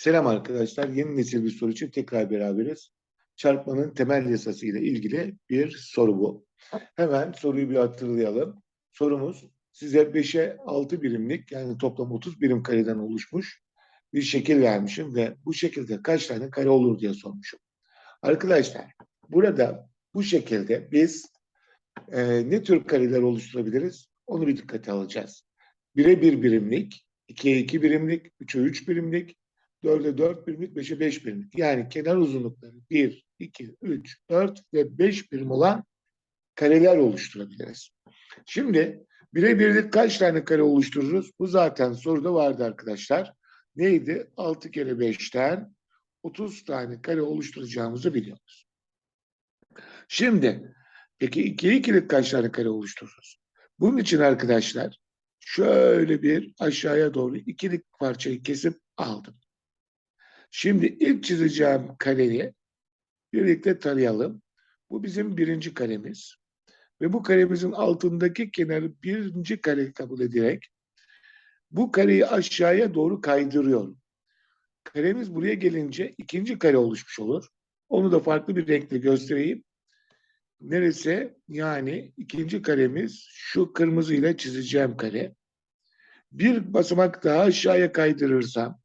Selam arkadaşlar. Yeni nesil bir soru için tekrar beraberiz. Çarpmanın temel yasası ile ilgili bir soru bu. Hemen soruyu bir hatırlayalım. Sorumuz size 5'e 6 birimlik yani toplam 30 birim kareden oluşmuş bir şekil vermişim ve bu şekilde kaç tane kare olur diye sormuşum. Arkadaşlar burada bu şekilde biz e, ne tür kareler oluşturabiliriz onu bir dikkate alacağız. 1'e 1 birimlik, 2'ye 2 birimlik, 3'e 3 birimlik, 4'e 4 birimlik, 5'e 5 birimlik. Yani kenar uzunlukları 1, 2, 3, 4 ve 5 birim olan kareler oluşturabiliriz. Şimdi birebirlik kaç tane kare oluştururuz? Bu zaten soruda vardı arkadaşlar. Neydi? 6 kere 5'ten 30 tane kare oluşturacağımızı biliyoruz. Şimdi peki 2'ye 2'lik kaç tane kare oluştururuz? Bunun için arkadaşlar şöyle bir aşağıya doğru ikilik parçayı kesip aldım. Şimdi ilk çizeceğim kareyi birlikte tarayalım. Bu bizim birinci karemiz. Ve bu karemizin altındaki kenarı birinci kare kabul ederek bu kareyi aşağıya doğru kaydırıyorum. Karemiz buraya gelince ikinci kare oluşmuş olur. Onu da farklı bir renkle göstereyim. Neresi? Yani ikinci karemiz şu kırmızı ile çizeceğim kare. Bir basamak daha aşağıya kaydırırsam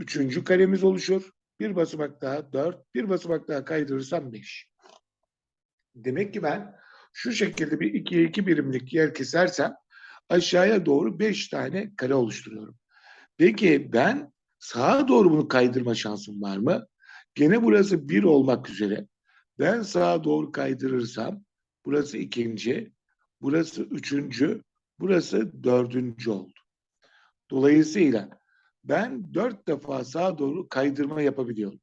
üçüncü karemiz oluşur. Bir basamak daha dört, bir basamak daha kaydırırsam beş. Demek ki ben şu şekilde bir ikiye iki birimlik yer kesersem aşağıya doğru beş tane kare oluşturuyorum. Peki ben sağa doğru bunu kaydırma şansım var mı? Gene burası bir olmak üzere. Ben sağa doğru kaydırırsam burası ikinci, burası üçüncü, burası dördüncü oldu. Dolayısıyla ben dört defa sağa doğru kaydırma yapabiliyorum.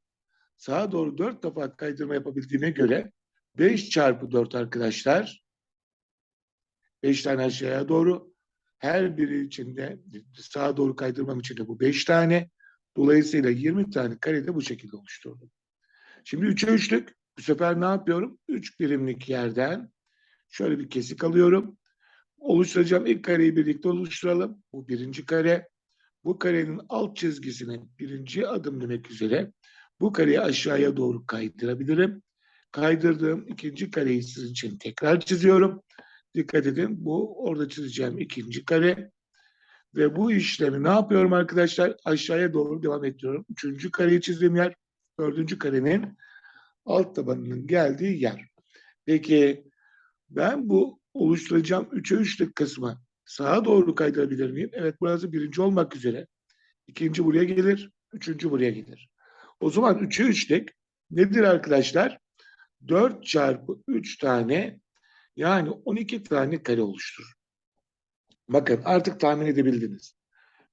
Sağa doğru dört defa kaydırma yapabildiğime göre 5 çarpı 4 arkadaşlar 5 tane aşağıya doğru her biri içinde sağa doğru kaydırmam için de bu 5 tane. Dolayısıyla 20 tane kare de bu şekilde oluşturdum. Şimdi 3'e 3'lük bu sefer ne yapıyorum? 3 birimlik yerden şöyle bir kesik alıyorum. Oluşturacağım ilk kareyi birlikte oluşturalım. Bu birinci kare. Bu karenin alt çizgisine birinci adım demek üzere bu kareyi aşağıya doğru kaydırabilirim. Kaydırdığım ikinci kareyi sizin için tekrar çiziyorum. Dikkat edin bu orada çizeceğim ikinci kare. Ve bu işlemi ne yapıyorum arkadaşlar? Aşağıya doğru devam ediyorum. Üçüncü kareyi çizdiğim yer dördüncü karenin alt tabanının geldiği yer. Peki ben bu oluşturacağım 3'e 3'lük kısmı sağa doğru kaydırabilir miyim? Evet burası birinci olmak üzere. İkinci buraya gelir, üçüncü buraya gelir. O zaman 3'e 3'lük nedir arkadaşlar? 4 çarpı 3 tane yani 12 tane kare oluşturur. Bakın artık tahmin edebildiniz.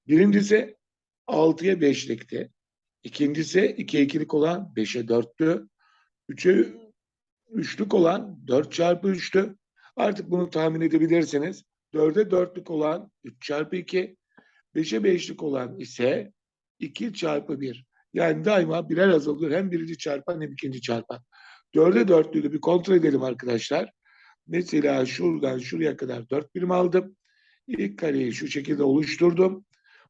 Birincisi 6'ya 5'likti. İkincisi 2'ye 2'lik olan 5'e 4'tü. 3'e 3'lük olan 4 çarpı 3'tü. Artık bunu tahmin edebilirsiniz. 4'e 4'lük olan 3 çarpı 2. 5'e 5'lik olan ise 2 çarpı 1. Yani daima birer azalıyor. Hem birinci çarpan hem ikinci çarpan. 4'e 4'lüğü bir kontrol edelim arkadaşlar. Mesela şuradan şuraya kadar 4 birim aldım. İlk kareyi şu şekilde oluşturdum.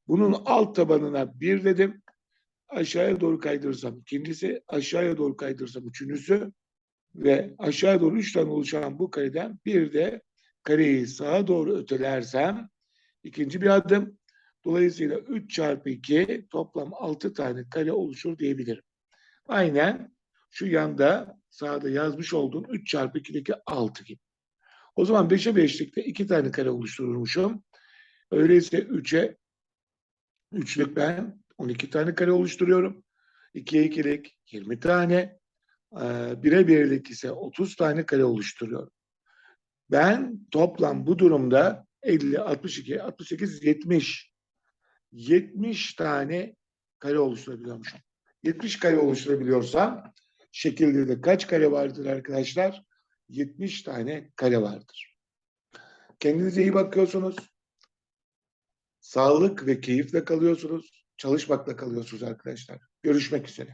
Bunun alt tabanına 1 dedim. Aşağıya doğru kaydırırsam ikincisi, aşağıya doğru kaydırırsam üçüncüsü ve aşağıya doğru üç tane oluşan bu kareden bir de kareyi sağa doğru ötelersem ikinci bir adım. Dolayısıyla 3 çarpı 2 toplam 6 tane kare oluşur diyebilirim. Aynen şu yanda sağda yazmış olduğum 3 çarpı 2'deki 6 gibi. O zaman 5'e 5'likte 2 tane kare oluştururmuşum. Öyleyse 3'e 3'lük ben 12 tane kare oluşturuyorum. 2'ye 2'lik 20 tane. 1'e 1'lik ise 30 tane kare oluşturuyorum. Ben toplam bu durumda 50, 62, 68, 70 70 tane kare oluşturabiliyormuşum. 70 kare oluşturabiliyorsam şekilde de kaç kare vardır arkadaşlar? 70 tane kare vardır. Kendinize iyi bakıyorsunuz. Sağlık ve keyifle kalıyorsunuz. Çalışmakla kalıyorsunuz arkadaşlar. Görüşmek üzere.